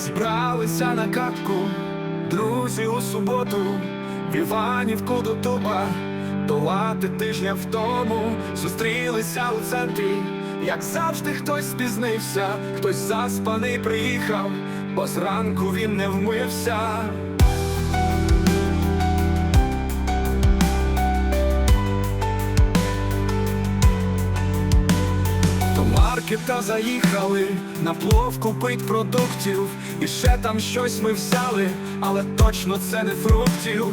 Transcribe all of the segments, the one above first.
Зібралися на катку, друзі у суботу, в Іванівку до туба, долати тижня в тому, зустрілися у центрі, як завжди, хтось спізнився, хтось заспаний приїхав, бо зранку він не вмився. Маркета заїхали, на плов купить продуктів, і ще там щось ми взяли, але точно це не фруктів.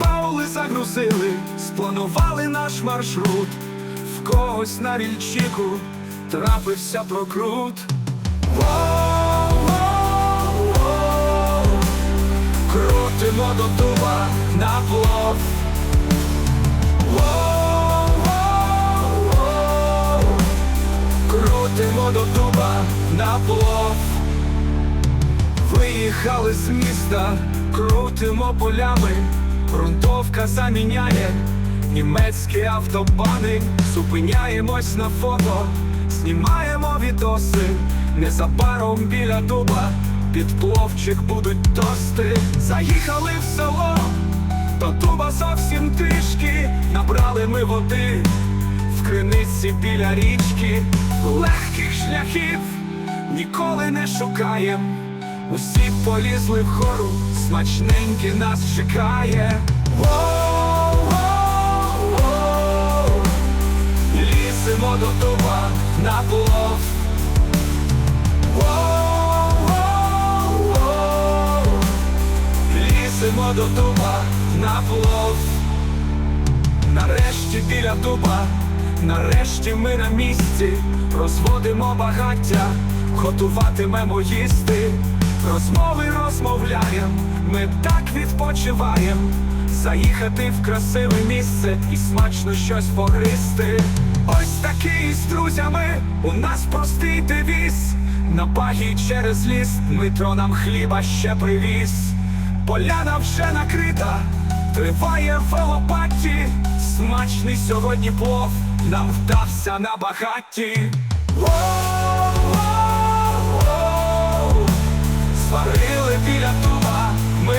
Баули загрузили, спланували наш маршрут. В когось на рільчику трапився прокрут. Крутимо до дуба на плов. На. Виїхали з міста, крутимо полями, грунтовка заміняє німецькі автобани, зупиняємось на фото, знімаємо відоси, незабаром біля дуба, під пловчик будуть тости. Заїхали в село, до дуба зовсім трішки, набрали ми води в криниці біля річки, легких шляхів ніколи не шукаєм. Усі полізли вгору, смачненьке нас чекає. Ліземо до дуба на плов. Ліземо до дуба на плов. Нарешті біля дуба, нарешті ми на місці, розводимо багаття, готуватимемо їсти, розмови розмовляєм, ми так відпочиваєм, заїхати в красиве місце і смачно щось погристи. Ось такий з друзями у нас простий девіз. На багі через ліс Дмитро нам хліба ще привіз. Поляна вже накрита, триває в велопатті, смачний сьогодні плов нам вдався на багатті. Сварили біля туба, ми